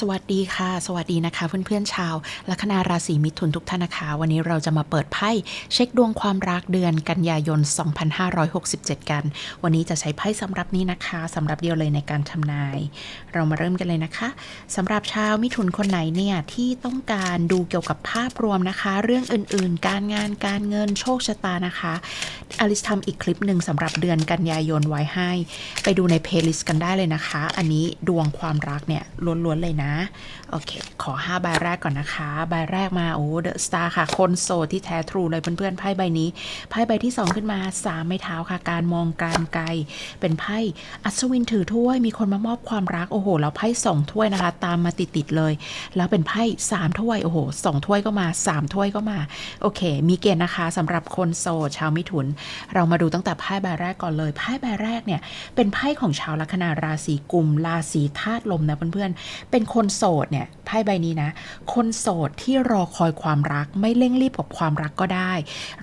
สวัสดีค่ะ สวัสดีนะคะ เพื่อนๆชาวลัคนาราศีมิถุนทุกท่านนะคะ วันนี้เราจะมาเปิดไพ่เช็คดวงความรักเดือนกันยายน 2567 กัน วันนี้จะใช้ไพ่สำหรับนี้นะคะสำหรับเดียวเลยในการทำนาย เรามาเริ่มกันเลยนะคะสำหรับชาวมิถุนคนไหนเนี่ยที่ต้องการดูเกี่ยวกับภาพรวมนะคะ เรื่องอื่นๆ การงานการเงินโชคชะตานะคะอลิสทำอีกคลิปหนึ่งสำหรับเดือนกันยายนไว้ให้ ไปดูในเพลย์ลิสต์กันได้เลยนะคะ อันนี้ดวงความรักเนี่ยล้วนๆเลยนะโอเค ขอ 5 ใบแรกก่อนนะคะ ใบแรกมา โอ้เดอะสตาร์ค่ะ คนโสดที่แท้ทรูเลยเพื่อนๆไพ่ใบนี้ไพ่ใบที่ 2 ขึ้นมา 3 ไม้เท้าค่ะ การมองการไกล เป็นไพ่อัศวินถือถ้วย มีคนมามอบความรัก โอ้โห แล้วไพ่สองถ้วยนะคะ ตามมาติดๆเลย แล้วเป็นไพ่สามถ้วย โอ้โหสองถ้วยก็มาสามถ้วยก็มา โอเค มีเกณฑ์นะคะสำหรับคนโสดชาวมิถุน เรามาดูตั้งแต่ไพ่ใบแรกก่อนเลยไพ่ใบแรกเนี่ยเป็นไพ่ของชาวลัคนาราศีกุมราศีธาตุลมนะเพื่อนๆเป็นคนนโสดเนี่ยไพ่ใบนี้นะ คนโสดที่รอคอยความรักไม่เร่งรีบกับความรักก็ได้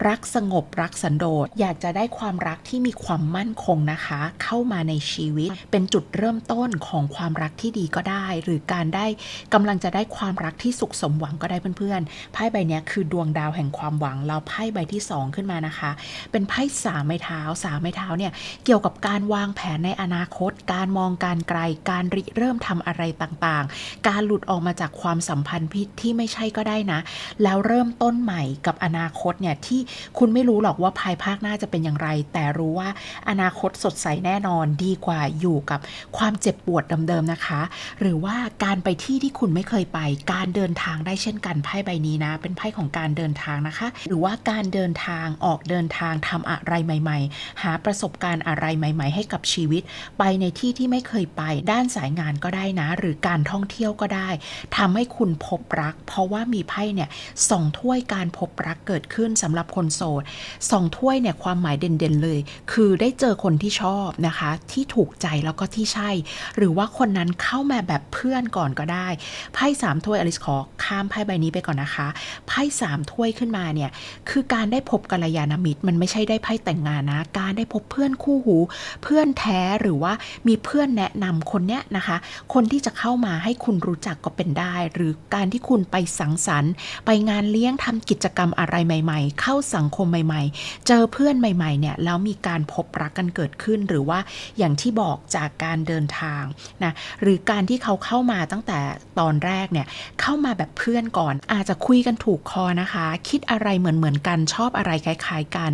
รักสงบรักสันโดษอยากจะได้ความรักที่มีความมั่นคงนะคะ เข้ามาในชีวิต เป็นจุดเริ่มต้นของความรักที่ดีก็ได้ หรือการได้กำลังจะได้ความรักที่สุขสมหวังก็ได้เพื่อนๆไพ่ใบนี้คือดวงดาวแห่งความหวังเราไพ่ใบที่สองขึ้นมานะคะ เป็นไพ่สามไม้เท้าสามไม้เท้าเนี่ยเกี่ยวกับการวางแผนในอนาคต การมองการไกลการริเริ่มทำอะไรต่างๆการหลุดออกมาจากความสัมพันธ์พิษที่ไม่ใช่ก็ได้นะ แล้วเริ่มต้นใหม่กับอนาคตเนี่ยที่คุณไม่รู้หรอกว่าภายภาคหน้าจะเป็นอย่างไร แต่รู้ว่าอนาคตสดใสแน่นอนดีกว่าอยู่กับความเจ็บปวดเดิมๆนะคะ หรือว่าการไปที่ที่คุณไม่เคยไป การเดินทางได้เช่นกันไพ่ใบนี้นะ เป็นไพ่ของการเดินทางนะคะ หรือว่าการเดินทางออกเดินทางทำอะไรใหม่ ๆ หาประสบการณ์อะไรใหม่ ๆ ให้กับชีวิต ไปในที่ที่ไม่เคยไปด้านสายงานก็ได้นะ หรือการท่องเที่ยวก็ได้ทำให้คุณพบรัก เพราะว่ามีไพ่เนี่ยสองถ้วยการพบรักเกิดขึ้นสำหรับคนโสดสองถ้วยเนี่ยความหมายเด่นๆเลย คือได้เจอคนที่ชอบนะคะ ที่ถูกใจแล้วก็ที่ใช่ หรือว่าคนนั้นเข้ามาแบบเพื่อนก่อนก็ได้ไพ่สามถ้วยอลิสขอข้ามไพ่ใบนี้ไปก่อนนะคะไพ่สามถ้วยขึ้นมาเนี่ยคือการได้พบกัลยาณมิตร มันไม่ใช่ได้ไพ่แต่งงานนะ การได้พบเพื่อนคู่หู เพื่อนแท้หรือว่ามีเพื่อนแนะนำคนเนี้ยนะคะ คนที่จะเข้ามาให้คุณรู้จักก็เป็นได้ หรือการที่คุณไปสังสรรค์ ไปงานเลี้ยงทำกิจกรรมอะไรใหม่ ๆ เข้าสังคมใหม่ ๆ เจอเพื่อนใหม่ๆเนี่ยแล้วมีการพบรักกันเกิดขึ้น หรือว่าอย่างที่บอกจากการเดินทางนะหรือการที่เขาเข้ามาตั้งแต่ตอนแรกเนี่ยเข้ามาแบบเพื่อนก่อน อาจจะคุยกันถูกคอนะคะ คิดอะไรเหมือนๆกันชอบอะไรคล้าย ๆกัน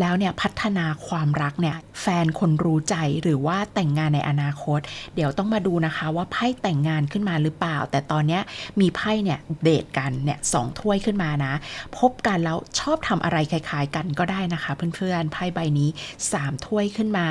แล้วเนี่ยพัฒนาความรักเนี่ยแฟนคนรู้ใจหรือว่าแต่งงานในอนาคต เดี๋ยวต้องมาดูนะคะว่าไพ่แต่งงานขึ้นมาหรือเปล่า แต่ตอนนี้มีไพ่เนี่ยเดทกันเนี่ยสองถ้วยขึ้นมานะ พบกันแล้วชอบทำอะไรคล้ายๆ กันก็ได้นะคะเพื่อนๆไพ่ใบนี้ 3 ถ้วยขึ้นมา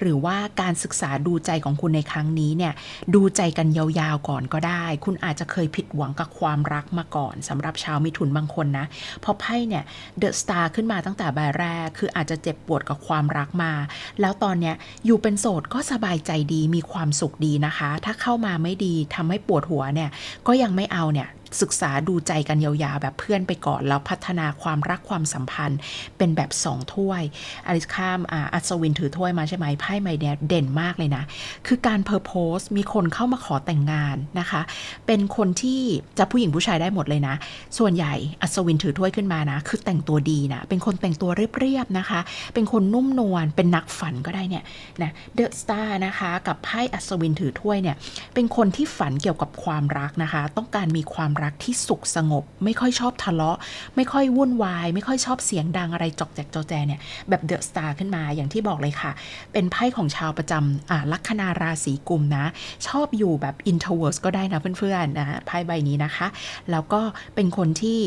หรือว่าการศึกษาดูใจของคุณในครั้งนี้เนี่ยดูใจกันยาวๆก่อนก็ได้ คุณอาจจะเคยผิดหวังกับความรักมาก่อนสำหรับชาวมิถุนบางคนนะพราะไพ่เนี่ยเดอะสตาร์ขึ้นมาตั้งแต่ใบแรก คืออาจจะเจ็บปวดกับความรักมา แล้วตอนเนี้ยอยู่เป็นโสดก็สบายใจดีมีความสุขดีนะคะ ถ้าเข้ามาไม่ดีทำไม่ปวดหัวเนี่ยก็ยังไม่เอาเนี่ย ศึกษาดูใจกันยาวๆ แบบเพื่อนไปก่อน แล้วพัฒนาความรักความสัมพันธ์เป็นแบบสองถ้วยอลิสข้ามอ่าอัศวินถือถ้วยมาใช่ไหมไพ่ใบเนี้ยเด่นมากเลยนะ คือการเพอร์โพสมีคนเข้ามาขอแต่งงานนะคะ เป็นคนที่จะผู้หญิงผู้ชายได้หมดเลยนะ ส่วนใหญ่อัศวินถือถ้วยขึ้นมานะ คือแต่งตัวดีนะ เป็นคนแต่งตัวเรียบๆนะคะ เป็นคนนุ่มนวลเป็นนักฝันก็ได้เนี่ยนะเดอะสตาร์นะคะกับไพ่อัศวินถือถ้วยเนี่ยเป็นคนที่ฝันเกี่ยวกับความรักนะคะ ต้องการมีความรักที่สุขสงบ ไม่ค่อยชอบทะเลาะ ไม่ค่อยวุ่นวาย ไม่ค่อยชอบเสียงดังอะไรจอกแจกจอแจเนี่ยแบบเดอะสตาร์ขึ้นมาอย่างที่บอกเลยค่ะ เป็นไพ่ของชาวประจำลัคนาราศีกุมนะ ชอบอยู่แบบ introvert ก็ได้นะเพื่อนๆนะไพ่ใบนี้นะคะ แล้วก็เป็นคนที่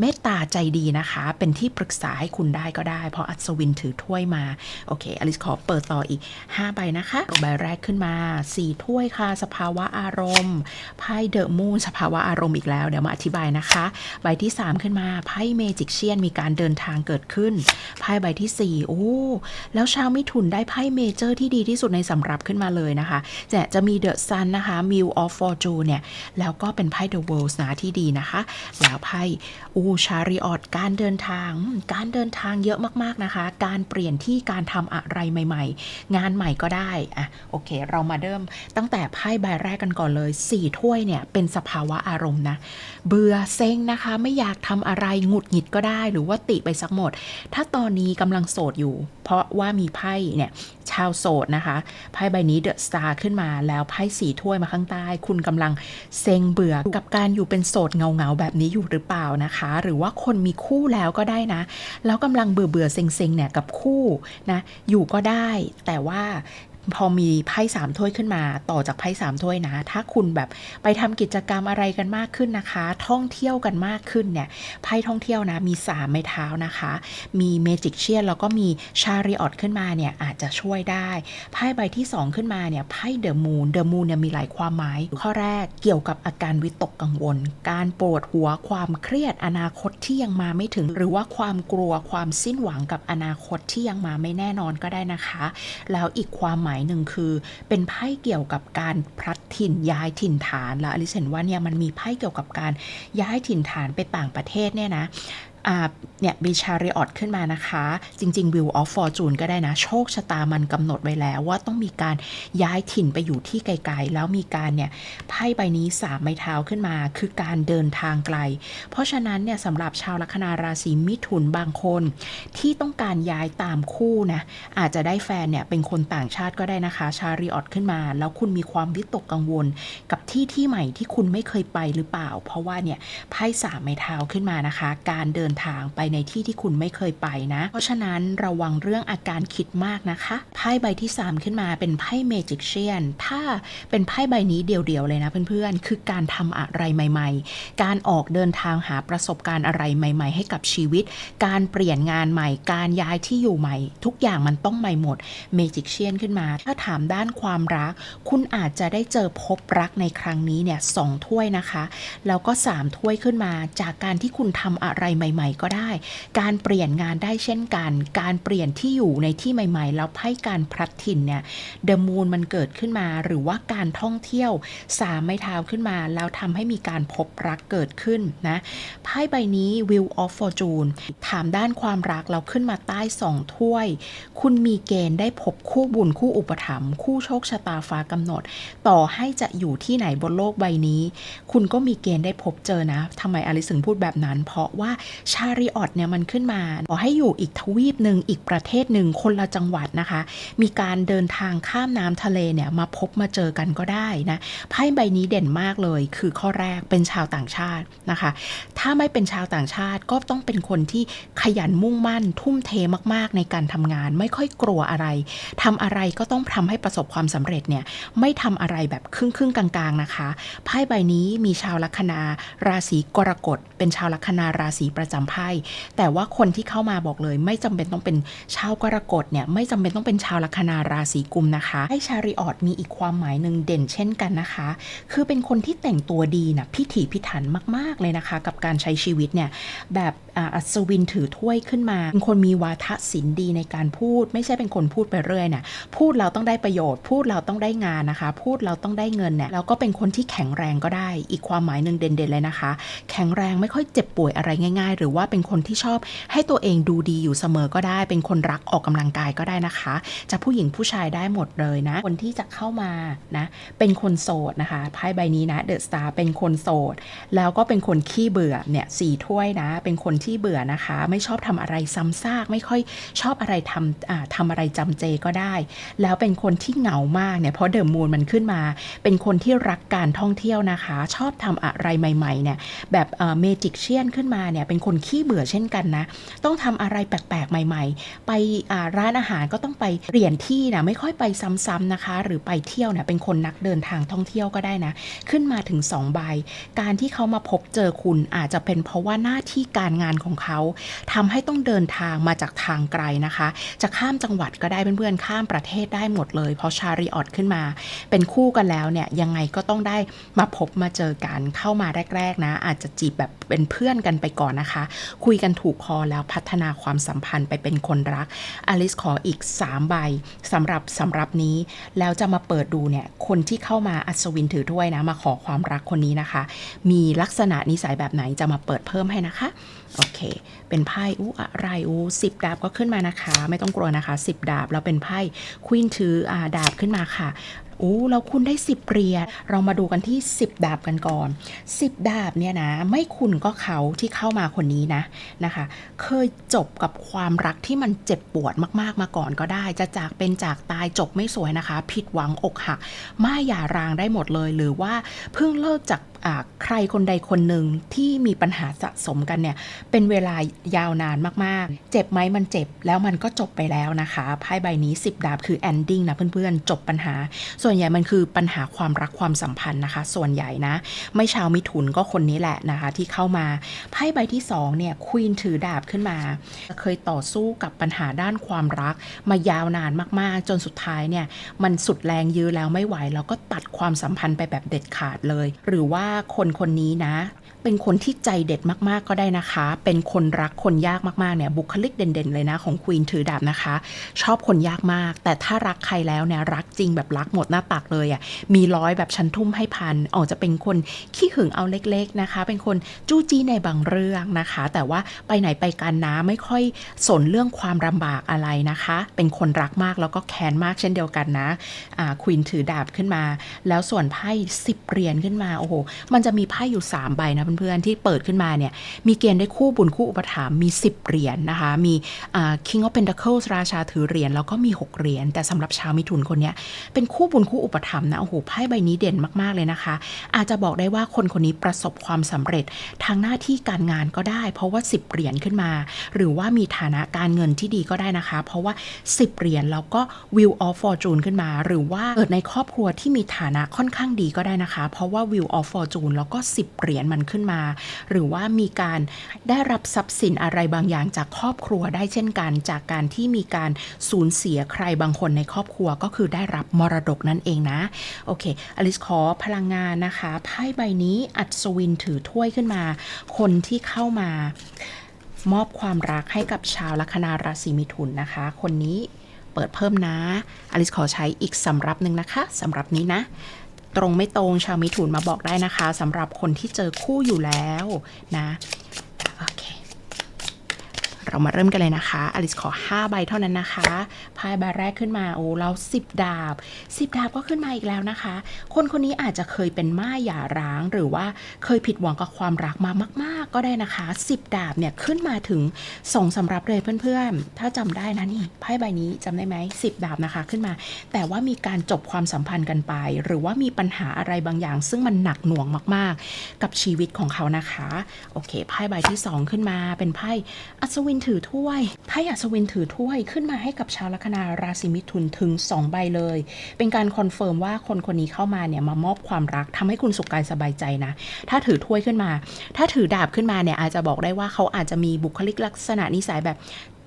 เมตตาใจดีนะคะ เป็นที่ปรึกษาให้คุณได้ก็ได้ เพราะอัศวินถือถ้วยมา โอเคอลิสขอเปิดต่ออีก 5 ใบนะคะใบแรกขึ้นมา 4 ถ้วยค่ะ สภาวะอารมณ์ไพ่เดอะมูนสภาวะอารมณ์อีกแล้วเดี๋ยวมาอธิบายนะคะ ใบที่ 3 ขึ้นมาไพ่เมจิกเชียนมีการเดินทางเกิดขึ้นไพ่ใบที่4โอ้แล้วชาวมิถุนได้ไพ่เมเจอร์ที่ดีที่สุดในสำรับขึ้นมาเลยนะคะจะจะมีเดอะซันนะคะมิวออฟฟอร์จูเนี่ย แล้วก็เป็นไพ่เดอะเวิลด์นะที่ดีนะคะ แล้วไพ่อูชาริออตการเดินทาง การเดินทางเยอะมากๆนะคะ การเปลี่ยนที่การทำอะไรใหม่ ๆ งานใหม่ก็ได้อะโอเค เรามาเริ่มตั้งแต่ไพ่ใบแรกกันก่อนเลยสี่ถ้วยเนี่ย เป็นสภาวะอารมณ์นะเบื่อเซ็งนะคะ ไม่อยากทำอะไรหงุดหงิดก็ได้ หรือว่าติไปสักหมด ถ้าตอนนี้กำลังโสดอยู่ เพราะว่ามีไพ่เนี่ยชาวโสดนะคะ ไพ่ใบนี้เดอะสตาร์ขึ้นมาแล้วไพ่สีถ้วยมาข้างใต้ คุณกำลังเซ็งเบื่อกับการอยู่เป็นโสดเงาเงาๆแบบนี้อยู่หรือเปล่านะคะ หรือว่าคนมีคู่แล้วก็ได้นะ แล้วกำลังเบื่อเบื่อเซ็งเซ็งเนี่ยกับคู่นะอยู่ก็ได้ แต่ว่า พอมีไพ่สามถ้วยขึ้นมาต่อจากไพ่สามถ้วยนะ ถ้าคุณแบบไปทำกิจกรรมอะไรกันมากขึ้นนะคะ ท่องเที่ยวกันมากขึ้นเนี่ยไพ่ท่องเที่ยวนะมีสามไม้เท้านะคะ มีเมจิกเชียนแล้วก็มีชาริออตขึ้นมาเนี่ยอาจจะช่วยได้ไพ่ใบที่ 2 ขึ้นมาเนี่ยไพ่เดอะมูนเดอะมูนเนี่ยมีหลายความหมาย ข้อแรกเกี่ยวกับอาการวิตกกังวล การปวดหัวความเครียดอนาคตที่ยังมาไม่ถึง หรือว่าความกลัวความสิ้นหวังกับอนาคตที่ยังมาไม่แน่นอนก็ได้นะคะ แล้วอีกความหมายหนึ่งคือ เป็นไพ่เกี่ยวกับการพลัดถิ่นย้ายถิ่นฐานแล้วอลิเซนว่าเนี่ยมันมีไพ่เกี่ยวกับการย้ายถิ่นฐานไปต่างประเทศเนี่ยนะ เนี่ยมีชาริออตขึ้นมานะคะ จริงๆ Wheel of Fortune ก็ได้นะ โชคชะตามันกำหนดไว้แล้วว่าต้องมีการย้ายถิ่นไปอยู่ที่ไกลๆ แล้วมีการเนี่ยไพ่ใบนี้สามไม้เท้าขึ้นมา คือการเดินทางไกล เพราะฉะนั้นเนี่ยสำหรับชาวลัคนาราศีมิถุนบางคน ที่ต้องการย้ายตามคู่นะอาจจะได้แฟนเนี่ยเป็นคนต่างชาติก็ได้นะคะ ชาริออตขึ้นมา แล้วคุณมีความวิตกกังวล กับที่ที่ใหม่ที่คุณไม่เคยไปหรือเปล่า เพราะว่าเนี่ยไพ่สามไม้เท้าขึ้นมานะคะ การเดินทางไปในที่ที่คุณไม่เคยไปนะ เพราะฉะนั้นระวังเรื่องอาการคิดมากนะคะไพ่ใบที่ 3 ขึ้นมาเป็นไพ่เมจิกเชียนถ้าเป็นไพ่ใบนี้เดี่ยวๆเลยนะเพื่อนๆ คือการทำอะไรใหม่ ๆ การออกเดินทางหาประสบการณ์อะไรใหม่ ๆ ให้กับชีวิต การเปลี่ยนงานใหม่ การย้ายที่อยู่ใหม่ ทุกอย่างมันต้องใหม่หมดเมจิกเชียนขึ้นมา ถ้าถามด้านความรัก คุณอาจจะได้เจอพบรักในครั้งนี้เนี่ยสองถ้วยนะคะ แล้วก็ 3 ถ้วยขึ้นมาจากการที่คุณทำอะไรใหม่ๆ ก็ได้ การเปลี่ยนงานได้เช่นกัน การเปลี่ยนที่อยู่ในที่ใหม่ ๆ แล้วไพ่การพลัดถิ่นเนี่ยเดอะมูนมันเกิดขึ้นมาหรือว่าการท่องเที่ยวสามไม้เท้าขึ้นมา แล้วทำให้มีการพบรักเกิดขึ้นนะไพ่ใบนี้ Wheel of Fortune ถามด้านความรักเราขึ้นมาใต้สองถ้วย คุณมีเกณฑ์ได้พบคู่บุญคู่อุปถัมภ์คู่โชคชะตาฟ้ากำหนด ต่อให้จะอยู่ที่ไหนบนโลกใบนี้ คุณก็มีเกณฑ์ได้พบเจอนะทำไมอลิสันพูดแบบนั้น เพราะว่าชาริออตเนี่ยมันขึ้นมาขอให้อยู่อีกทวีปหนึ่งอีกประเทศหนึ่งคนละจังหวัดนะคะ มีการเดินทางข้ามน้ำทะเลเนี่ยมาพบมาเจอกันก็ได้นะไพ่ใบนี้เด่นมากเลย คือข้อแรกเป็นชาวต่างชาตินะคะ ถ้าไม่เป็นชาวต่างชาติก็ต้องเป็นคนที่ขยันมุ่งมั่น ทุ่มเทมากๆ ในการทำงาน ไม่ค่อยกลัวอะไรทำอะไรก็ต้องทำให้ประสบความสำเร็จเนี่ยไม่ทำอะไรแบบครึ่งครึ่งๆกลางๆนะคะไพ่ใบนี้มีชาวลัคนาราศีกรกฎเป็นชาวลัคนาราศีประจำไพ่แต่ว่าคนที่เข้ามาบอกเลย ไม่จำเป็นต้องเป็นชาวกรกฎเนี่ยไม่จำเป็นต้องเป็นชาวลัคนาราศีกุมนะคะให้ชาริออตมีอีกความหมายหนึ่งเด่นเช่นกันนะคะ คือเป็นคนที่แต่งตัวดีนะพิถีพิถันมาก ๆ เลยนะคะ กับการใช้ชีวิตเนี่ยแบบอัศวินถือถ้วยขึ้นมาเป็นคนมีวาทศิลป์ดีในการพูด ไม่ใช่เป็นคนพูดไปเรื่อยนะพูดเราต้องได้ประโยชน์ พูดเราต้องได้งานนะคะ พูดเราต้องได้เงินเนี่ยแล้วก็เป็นคนที่แข็งแรงก็ได้ อีกความหมายหนึ่งเด่นๆเลยนะคะ แข็งแรงไม่ค่อยเจ็บป่วยอะไรง่าย ๆ หรือว่าเป็นคนที่ชอบให้ตัวเองดูดีอยู่เสมอก็ได้ เป็นคนรักออกกำลังกายก็ได้นะคะ จะผู้หญิงผู้ชายได้หมดเลยนะ คนที่จะเข้ามานะเป็นคนโสดนะคะไพ่ใบนี้นะเดอะสตาร์เป็นคนโสด แล้วก็เป็นคนขี้เบื่อเนี่ยสี่ถ้วยนะ เป็นคนที่เบื่อนะคะ ไม่ชอบทำอะไรซ้ำซากไม่ค่อยชอบอะไรทำอ่าทำอะไรจำเจก็ได้ แล้วเป็นคนที่เหงามากเนี่ยเพราะเดอะมูนมันขึ้นมา เป็นคนที่รักการท่องเที่ยวนะคะ ชอบทำอะไรใหม่ๆเนี่ยแบบเมจิกเชียนขึ้นมาเนี่ยเป็นคนขี้เบื่อเช่นกันนะ ต้องทำอะไรแปลกๆ ใหม่ ๆ ไปร้านอาหารก็ต้องไปเปลี่ยนที่นะไม่ค่อยไปซ้ำๆนะคะ หรือไปเที่ยวเนี่ยเป็นคนนักเดินทางท่องเที่ยวก็ได้นะ ขึ้นมาถึง2ใบการที่เขามาพบเจอคุณอาจจะเป็นเพราะว่าหน้าที่การงานของเขาทำให้ต้องเดินทางมาจากทางไกลนะคะ จะข้ามจังหวัดก็ได้เพื่อนๆข้ามประเทศได้หมดเลยเพราะชาริออตขึ้นมา เป็นคู่กันแล้วเนี่ยยังไงก็ต้องได้มาพบมาเจอกันเข้ามาแรก ๆ นะ อาจจะจีบแบบเป็นเพื่อนกันไปก่อนนะคะคุยกันถูกคอแล้วพัฒนาความสัมพันธ์ไปเป็นคนรัก อลิสขออีก 3 ใบสำหรับสำหรับนี้ แล้วจะมาเปิดดูเนี่ย คนที่เข้ามาอัศวินถือถ้วยนะ มาขอความรักคนนี้นะคะ มีลักษณะนิสัยแบบไหนจะมาเปิดเพิ่มให้นะคะ โอเค เป็นไพ่อู้อะไรอู้สิบดาบก็ขึ้นมานะคะ ไม่ต้องกลัวนะคะสิบดาบแล้วเป็นไพ่ควีนถืออาดาบขึ้นมาค่ะ อู้แล้วคุณได้สิบเหรียญเรามาดูกันที่ 10 ดาบกันก่อน 10 ดาบเนี่ยนะไม่คุณก็เขาที่เข้ามาคนนี้นะนะคะ เคยจบกับความรักที่มันเจ็บปวดมากๆมาก่อนก็ได้ จะจากเป็นจากตายจบไม่สวยนะคะ ผิดหวังอกหักม่าหย่ารางได้หมดเลยหรือว่าเพิ่งเลิกจากใครคนใดคนหนึ่งที่มีปัญหาสะสมกันเนี่ย เป็นเวลายาวนานมากๆ เจ็บไหมมันเจ็บแล้วมันก็จบไปแล้วนะคะไพ่ใบนี้ 10 ดาบคือ ending นะเพื่อนๆ จบปัญหาส่วนนใหญ่มันคือปัญหาความรักความสัมพันธ์นะคะ ส่วนใหญ่นะ ไม่ชาวมิถุนก็คนนี้แหละนะคะ ที่เข้ามาไพ่ใบที่2เนี่ยควีนถือดาบขึ้นมา เคยต่อสู้กับปัญหาด้านความรัก มายาวนานมากๆ จนสุดท้ายเนี่ยมันสุดแรงยื้อแล้วไม่ไหวแล้วก็ตัดความสัมพันธ์ไปแบบเด็ดขาดเลย หรือว่าคนคนนี้นะ เป็นคนที่ใจเด็ดมากๆก็ได้นะคะ เป็นคนรักคนยากมากๆเนี่ยบุคลิกเด่นๆเลยนะของควีนถือดาบนะคะ ชอบคนยากมาก แต่ถ้ารักใครแล้วเนี่ยรักจริงแบบรักหมดหน้าตักเลยอะ่ะมีร้อยแบบชั้นทุ่มให้พันออกจะเป็นคนขี้หึงเอาเล็กๆนะคะ เป็นคนจู้จี้ในบางเรื่องนะคะ แต่ว่าไปไหนไปกันนะไม่ค่อยสนเรื่องความลำบากอะไรนะคะ เป็นคนรักมากแล้วก็แค้นมากเช่นเดียวกันนะควีนถือดาบขึ้นมา แล้วส่วนไพ่สิบเหรียญขึ้นมาโอ้โหมันจะมีไพ่อยู่3ใบนะเพื่อนๆที่เปิดขึ้นมาเนี่ยมีเกณฑ์ได้คู่บุญคู่อุปถัมภ์มี 10 เหรียญนะคะมี King of Pentacles ราชาถือเหรียญแล้วก็มี 6 เหรียญแต่สำหรับชาวมิถุนคนนี้เป็นคู่บุญคู่อุปถัมภ์นะโอ้โหไพ่ใบนี้เด่นมากๆเลยนะคะ อาจจะบอกได้ว่าคนคนนี้ประสบความสำเร็จทางหน้าที่การงานก็ได้ เพราะว่า 10 เหรียญขึ้นมา หรือว่ามีฐานะการเงินที่ดีก็ได้นะคะ เพราะว่า 10 เหรียญแล้วก็ Wheel of Fortune ขึ้นมา หรือว่าเกิดในครอบครัวที่มีฐานะค่อนข้างดีก็ได้นะคะ เพราะว่า Wheel of Fortune แล้วก็ 10 เหรียญมันขึ้นมา หรือว่ามีการได้รับทรัพย์สินอะไรบางอย่างจากครอบครัวได้เช่นกัน จากการที่มีการสูญเสียใครบางคนในครอบครัวก็คือได้รับมรดกนั่นเองนะ โอเค อลิสขอพลังงานนะคะไพ่ใบนี้อัศวินถือถ้วยขึ้นมา คนที่เข้ามามอบความรักให้กับชาวลัคนาราศีมิถุนนะคะ คนนี้เปิดเพิ่มนะ อลิสขอใช้อีกสำรับหนึ่งนะคะสำหรับนี้นะ ตรงไม่ตรงชาวมิถุนมาบอกได้นะคะสำหรับคนที่เจอคู่อยู่แล้วนะ เรามาเริ่มกันเลยนะคะอลิสขอ 5 ใบเท่านั้นนะคะไพ่ใบแรกขึ้นมาโอ้เรา10 ดาบ 10 ดาบก็ขึ้นมาอีกแล้วนะคะ คนคนนี้อาจจะเคยเป็นม่ายหย่าร้าง หรือว่าเคยผิดหวังกับความรักมามาก ๆ ก็ได้นะคะ 10 ดาบเนี่ยขึ้นมาถึง2สำรับเลยเพื่อนๆ ถ้าจำได้นะนี่ไพ่ใบนี้จำได้ไหม10 ดาบนะคะขึ้นมา แต่ว่ามีการจบความสัมพันธ์กันไป หรือว่ามีปัญหาอะไรบางอย่าง ซึ่งมันหนักหน่วงมาก ๆ กับชีวิตของเขานะคะโอเคไพ่ใบที่ 2 ขึ้นมาเป็นไพ่อัศวินถือถ้วย ไพ่อัศวินถือถ้วยขึ้นมาให้กับชาวลัคนาราศีมิถุนถึง 2 ใบเลย เป็นการคอนเฟิร์มว่าคนคนนี้เข้ามาเนี่ยมามอบความรักทำให้คุณสุขกายสบายใจนะ ถ้าถือถ้วยขึ้นมา ถ้าถือดาบขึ้นมาเนี่ยอาจจะบอกได้ว่าเขาอาจจะมีบุคลิกลักษณะนิสัยแบบ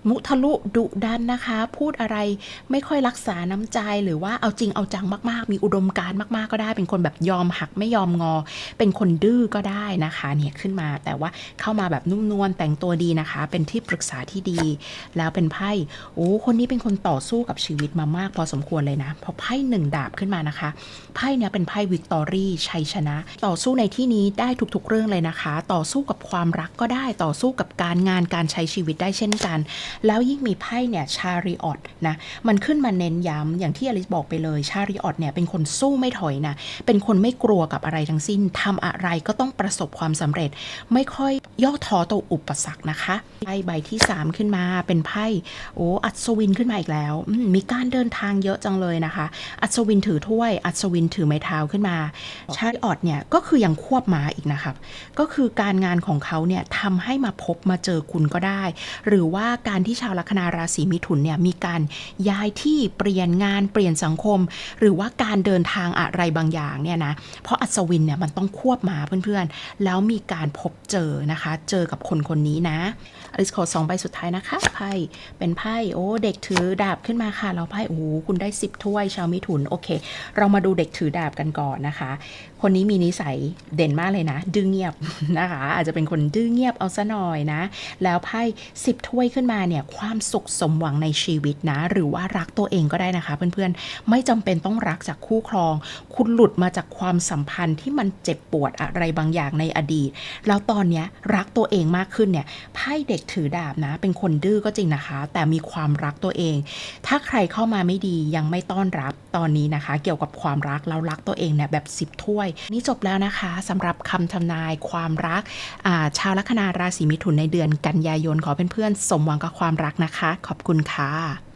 มุทะลุดุดันนะคะ พูดอะไรไม่ค่อยรักษาน้ำใจหรือว่าเอาจริงเอาจังมาก ๆ มีอุดมการณ์มาก ๆ ก็ได้ เป็นคนแบบยอมหักไม่ยอมงอ เป็นคนดื้อก็ได้นะคะเนี่ยขึ้นมาแต่ว่าเข้ามาแบบนุ่มนวลแต่งตัวดีนะคะ เป็นที่ปรึกษาที่ดี แล้วเป็นไพ่โอ้คนนี้เป็นคนต่อสู้กับชีวิตมามาก พอสมควรเลยนะพอไพ่หนึ่งดาบขึ้นมานะคะไพ่เนี่ยเป็นไพ่วิกตอรี่ชัยชนะ ต่อสู้ในที่นี้ได้ทุก ๆ เรื่องเลยนะคะ ต่อสู้กับความรักก็ได้ต่อสู้กับการงานการใช้ชีวิตได้เช่นกันแล้วยิ่งมีไพ่เนี่ยชาริออตนะมันขึ้นมาเน้นย้ำอย่างที่อลิสบอกไปเลยชาริออตเนี่ยเป็นคนสู้ไม่ถอยนะเป็นคนไม่กลัวกับอะไรทั้งสิ้นทำอะไรก็ต้องประสบความสำเร็จไม่ค่อยย่อท้อต่ออุปสรรคนะคะไพ่ใบที่ 3 ขึ้นมาเป็นไพ่โอ้อัศวินขึ้นมาอีกแล้วอืมมีการเดินทางเยอะจังเลยนะคะ อัศวินถือถ้วย อัศวินถือไม้เท้าขึ้นมาชาติออดเนี่ยก็คือยังควบม้าอีกนะครับ ก็คือการงานของเขาเนี่ยทำให้มาพบมาเจอคุณก็ได้ หรือว่าการที่ชาวลัคนาราศีมิถุนเนี่ยมีการย้ายที่เปลี่ยนงานเปลี่ยนสังคม หรือว่าการเดินทางอะไรบางอย่างเนี่ยนะเพราะอัศวินเนี่ยมันต้องควบมาเพื่อนๆ แล้วมีการพบเจอนะคะเจอกับคนคนนี้นะอลิสขอสองใบสุดท้ายนะคะ ไพ่เป็นไพ่โอ้เด็กถือดาบขึ้นมาค่ะแล้วไพ่โอ้คุณได้สิบถ้วย ชาวมิถุนโอเค เรามาดูเด็กถือดาบกันก่อนนะคะ คนนี้มีนิสัยเด่นมากเลยนะ ดื้อเงียบนะคะ อาจจะเป็นคนดื้อเงียบเอาซะหน่อยนะ แล้วไพ่สิบถ้วยขึ้นมาเนี่ยความสุขสมหวังในชีวิตนะ หรือว่ารักตัวเองก็ได้นะคะ เพื่อนๆไม่จำเป็นต้องรักจากคู่ครอง คุณหลุดมาจากความสัมพันธ์ที่มันเจ็บปวดอะไรบางอย่างในอดีต แล้วตอนเนี้ยรักตัวเองมากขึ้นเนี่ยไพ่เด็กถือดาบนะ เป็นคนดื้อก็จริงนะคะ แต่มีความรักตัวเอง ถ้าใครเข้ามาไม่ดียังไม่ต้อนรับตอนนี้นะคะ เกี่ยวกับความรักแล้วรักตัวเองเนี่ยแบบสิบถ้วย นี่จบแล้วนะคะสำหรับคำทำนายความรักชาวลัคนาราศีมิถุนในเดือนกันยายนขอเพื่อนๆสมหวังกับความรักนะคะ ขอบคุณค่ะ